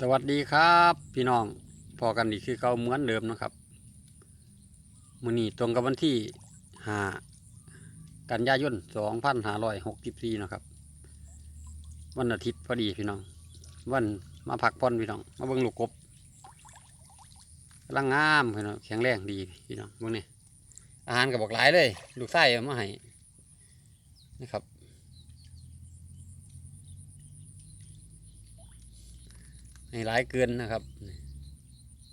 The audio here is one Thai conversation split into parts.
สวัสดีครับ พี่น้องพอกันอีกคือเก่าเหมือนเดิมนะครับมื้อนี้ตรงกับวันที่ห้ากันยายนสองพันห้าร้อยหกสิบสี่นะครับ วันอาทิตย์พอดีพี่น้อง วันมาพักผ่อนพี่น้อง มาเบิ่งลูกกบกำลังงามพี่น้องแข็งแรงดีพี่น้องเบิ่งนี่อาหารกับบอกหลายเลย ลูกไส้มาให้นะครับ ให้หลายเกินนะครับ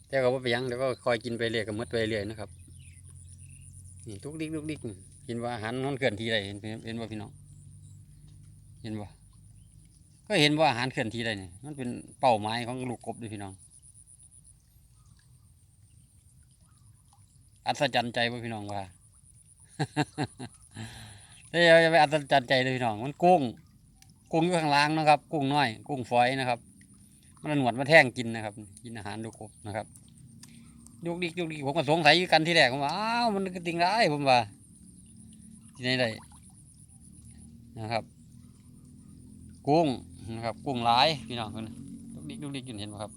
แต่ก็ว่าไปยังเดี๋ยวก็คอยกินไปเรื่อยก็มดไปเรื่อยนะครับนี่ทุกดิกทุกดิกเห็นว่าอาหารมันเคลื่อนที่ใดเห็นเห็นว่าพี่น้องเห็นว่าก็เห็นว่าอาหารเคลื่อนที่ใดนี่มันเป็นเป้าหมายของลูกกบด้วยพี่น้อง อัศจรรย์ใจว่าพี่น้องว่าแต่อย่าไปอัศจรรย์ใจเลยพี่น้อง มันกุ้ง กุ้งอยู่ข้างล่างนะครับ กุ้งน้อย กุ้งฝอยนะครับ มันหนวดมาแท่งกินนะครับ กินอาหารดูกบนะครับยุกดิกยุกดิกผมก็สงสัยอยู่กันที่แรกผมว่าอ้าวมันก็ติงร้ายผมว่าที่ไหนได้นะครับ กุ้งนะครับ กุ้งหลายพี่น้องคนยุกดิกยุกดิกอยู่เห็นไหมครับ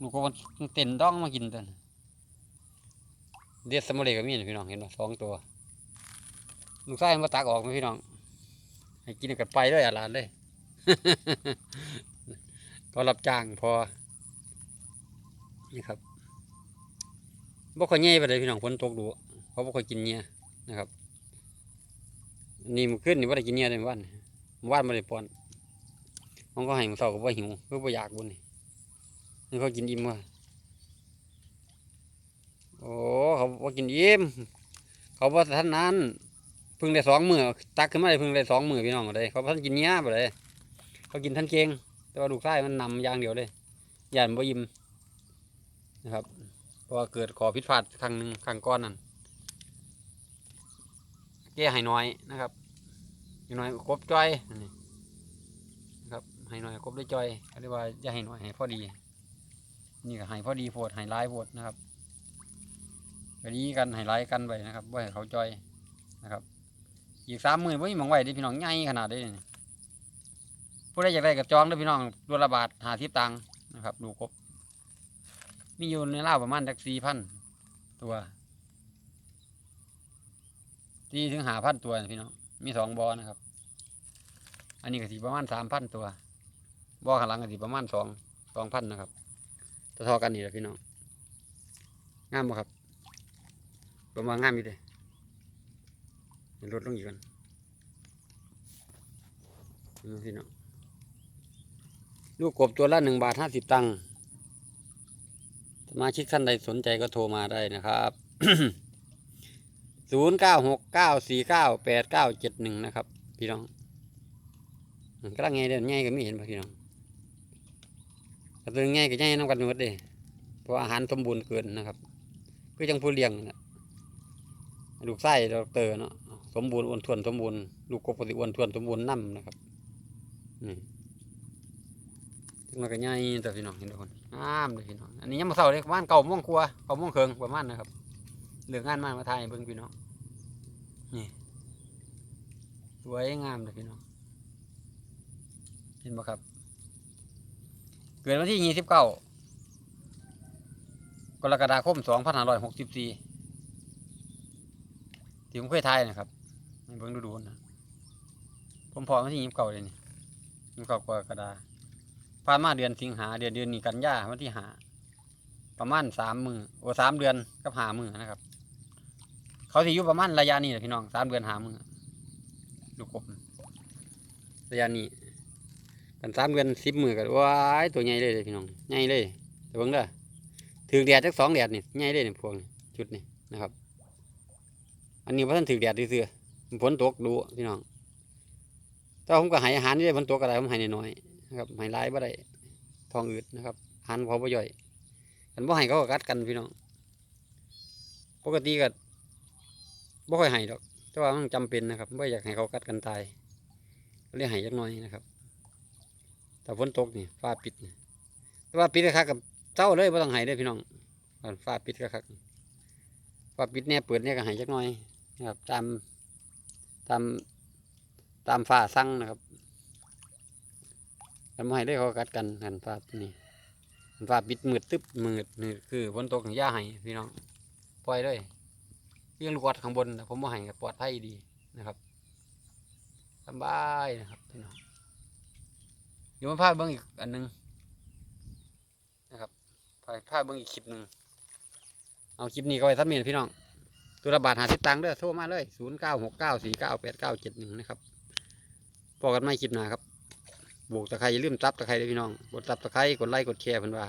ลูกกบมันเต้นต้องมากินตันเด็ดสมเลก็มีนพี่น้องเห็นไหมสองตัวลูกไส้มาตักออกไหมพี่น้องให้กินกันไปเลยอาหลานเลย พอรับจ้างพอนี่ครับบ่ค่อยใหญ่ไปเลยพี่น้องฝนตกดูเขาะบ่ค่อยกินเนี้ยนะครับนี่มันขึ้นนี่ว่าได้กินเนี้ยเลยวันวานม่ได้ป้อนมันก็ให้มันเศร้าก็บ่าหิวก็บ่อยากบุญนี่นี่เขากินอิ่มว่ะโอ้เขาบ่ากินอิ่มเขาบ่ทันนั้นเพิ่งได้สองมือตักขึ้นมาได้เพิ่งได้สองมือพี่น้องเลยเขาบ่ทันกินเนี้ยบ่เลยเขากินทันเก่ง แต่ว่าลูกไส้มันนำอย่างเดียวเลยย่านบ่ยิมนะครับเพราะว่าเกิดขอผิดพลาดครั้งหนึ่งครั้งก้อนนั่นแก้ให้น้อยนะครับให้น้อยกบจ้อยนี่นะครับให้น้อยกบได้จ้อยเรียกว่าจะให้น้อยให้พอดี นี่ก็ให้พอดีโพดให้ร้ายโพดนะครับก็ดีกันให้ร้ายกันไปนะครับว่าให้เขาจ้อยนะครับอีกสามหมื่นว่ามีหมองไหวดิพี่น้องใหญ่ขนาดนี้นี่ ผู้ใดอยากได้กับจองเด้อพี่น้องตัวละบาทหาทิปตังนะครับดูครบมีอยู่ในเล่าประมาณสักสี่พันตัวที่ถึงหาพันตัวพี่น้องมีสองบอนะครับ อันนี้ก็สิประมาณสามพันตัวบอข้างหลังก็สิประมาณสองสองพันนะครับเท่าๆกันนี่แหละพี่น้องงามบ่ครับประมาณงามอยู่เลยลดลงอีกกันนี่พี่น้อง ลูกกบตัวละหนึ่งบาทห้าสิบตังค์สมาชิกท่านใดสนใจก็โทรมาได้นะครับศูนย์เก้าหกเก้าสี่เก้าแปดเก้าเจ็ดหนึ่งนะครับ พี่น้องกำลังไงเดินไงก็ไม่เห็นป่ะพี่น้องกระตือไงก็ไงน้ำกันหมดเลยเพราะอาหารสมบูรณ์เกินนะครับคือจังผู้เลี้ยงนะลูกไส้เราเตอร์เนาะสมบูรณ์อ้วนทวนสมบูรณ์ลูกกบปฏิอ้วนทวนสมบูรณ์น้ำนะครับนี่ มันก็ใหญ่แต่พี่น้องเห็นทุกคนงามเลยพี่น้องอันนี้ยังมาเศร้าเลยประมาณเก่าโม่วงครัวเก่าโม่วงเคิงประมาณนะครับเหลืองานมากมาถ่ายเบิ่งพี่น้องนี่สวยงามเลยพี่น้องเห็นไหมครับ เกิดวันที่ยี่สิบเก้ากรกฎาคมสองพันห้าร้อยหกสิบสี่ที่ผมเคยถ่ายนะครับเบิ่งดูดูนะผมพอวันที่ยี่สิบเก้าเลยนี่ยี่สิบเก้ากรกฎาคม ผ่านมาเดือนสิงหาเดือนเดือนนี้กันยาวันที่หาประมาณสามมือโอ้สามเดือนกับหามือนะครับ เขาสิอยู่ประมาณระยะนี้แหละพี่น้องสามเดือนหามือลูกกบระยะนี้กันสามเดือนสิบมือกันว้ายตัวใหญ่เลยเด้อพี่น้องใหญ่เลยแต่เบิ่งเด้อถือแดดจักสองแดดนี่ใหญ่เลยนี่พวงนี่ชุดนี่นะครับ อันนี้ว่าท่านถือแดดซื่อฝนตกดูพี่น้องแต่ว่าผมก็หายอาหารนี่ได้ฝนตกอะไรผมหายน้อย นะครับไม่ร้ายบ่ได้ทองอืดนะครับหันพอบ่ย่อยกันบ่ให้เขาก็กัดกันพี่น้องปกติก็บ่ค่อยให้ดอก แต่ว่ามันจำเป็นนะครับบ่อยากให้เขากัดกันตายก็เลยให้จักหน่อยนะครับแต่ฝนตกนี่ฟ้าปิดแต่ว่าปิดคักกับเจ้าเลยบ่ต้องให้เด้อพี่น้องฟ้าปิดก็คักฟ้าปิดเนี่ยเปิดเนี่ยก็ให้จักหน่อยนะครับ ตามตามตามฟ้าสั่งนะครับ ทำให้ได้เขากัดกันกันฟ้านี่ฟ้าปิดมืดตึ๊บมืดนี่คือฝนตกของย่าให้พี่น้องปล่อยเลยเรื่องลูกวัดข้างบนผมบ่าให้ก็ปลอดภัยดีนะครับสบายนะครับพี่น้องเดี๋ยวมาพาเบิ่งอีกอันหนึงนะครับพาพาเบิ่งอีกคลิปหนึ่งเอาคลิปนี้ก็ไว้ทัดเมียนพี่น้องตัวละบาทหาสิบตังเด้อโทรมาเลยศูนย์เก้าหกเก้าสี่เก้าแปดเก้าเจ็ดหนึ่งนะครับพอกันไม่คลิปหนาครับ บวกตะไคร้อย่าลืมซับตะไคร้เลยพี่น้อง กดซับตะไคร้กดไลค์กดแชร์เพื่อนว่า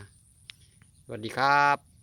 สวัสดีครับ